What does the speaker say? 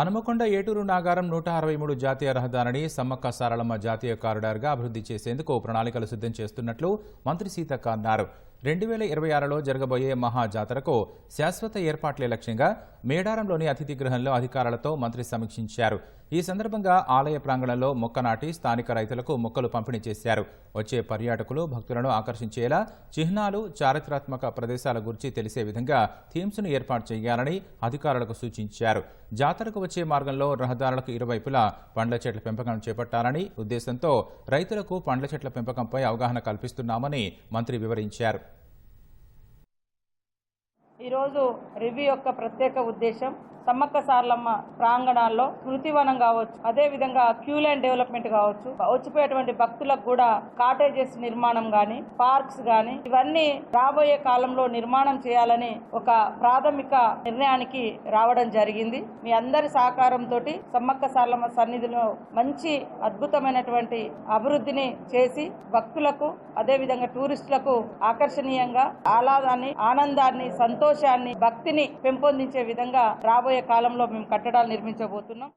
హనుమకొండ ఏటూరు నాగారం నూట అరవై మూడు జాతీయ రహదారిని సమ్మక్క సారళమ్మ జాతీయ కారిడార్గా అభివృద్ధి చేసేందుకు ప్రణాళికలు సిద్ధం చేస్తున్నట్లు మంత్రి సీతక్క అన్నారు. రెండు వేల ఇరవై ఆరులో జరగబోయే మహాజాతరకు శాశ్వత ఏర్పాట్లే లక్ష్యంగా మేడారంలోని అతిథి గృహంలో అధికారులతో మంత్రి సమీక్షించారు. ఈ సందర్భంగా ఆలయ ప్రాంగణంలో మొక్క నాటి స్థానిక రైతులకు మొక్కలు పంపిణీ చేశారు. వచ్చే పర్యాటకులు భక్తులను ఆకర్షించేలా చిహ్నాలు చారిత్రాత్మక ప్రదేశాల గురించి తెలిసే విధంగా థీమ్స్ను ఏర్పాటు చేయాలని అధికారులకు సూచించారు. జాతరకు వచ్చే మార్గంలో రహదారులకు ఇరువైపులా పండ్ల చెట్ల పెంపకం చేపట్టాలని ఉద్దేశంతో రైతులకు పండ్ల చెట్ల పెంపకంపై అవగాహన కల్పిస్తున్నామని మంత్రి వివరించారు. ఈరోజు రివ్యూ యొక్క ప్రత్యేక ఉద్దేశం సమ్మక్క సార్లమ్మ ప్రాంగణాల్లో కృతివనం కావచ్చు అదే విధంగా క్యూ లైన్ డెవలప్మెంట్ కావచ్చు వచ్చిపోయేటువంటి భక్తులకు కూడా కాటేజెస్ నిర్మాణం గాని పార్క్స్ గాని ఇవన్నీ రాబోయే కాలంలో నిర్మాణం చేయాలని ఒక ప్రాథమిక నిర్ణయానికి రావడం జరిగింది. మీ అందరి సహకారంతో సమ్మక్క సార్లమ్మ సన్నిధిలో మంచి అద్భుతమైనటువంటి అభివృద్ధిని చేసి భక్తులకు అదే విధంగా టూరిస్టులకు ఆకర్షణీయంగా ఆహ్లాదాన్ని ఆనందాన్ని సంతోషాన్ని భక్తిని పెంపొందించే విధంగా రాబోయే కాలంలో మేము కట్టడాలు నిర్మించబోతున్నాం.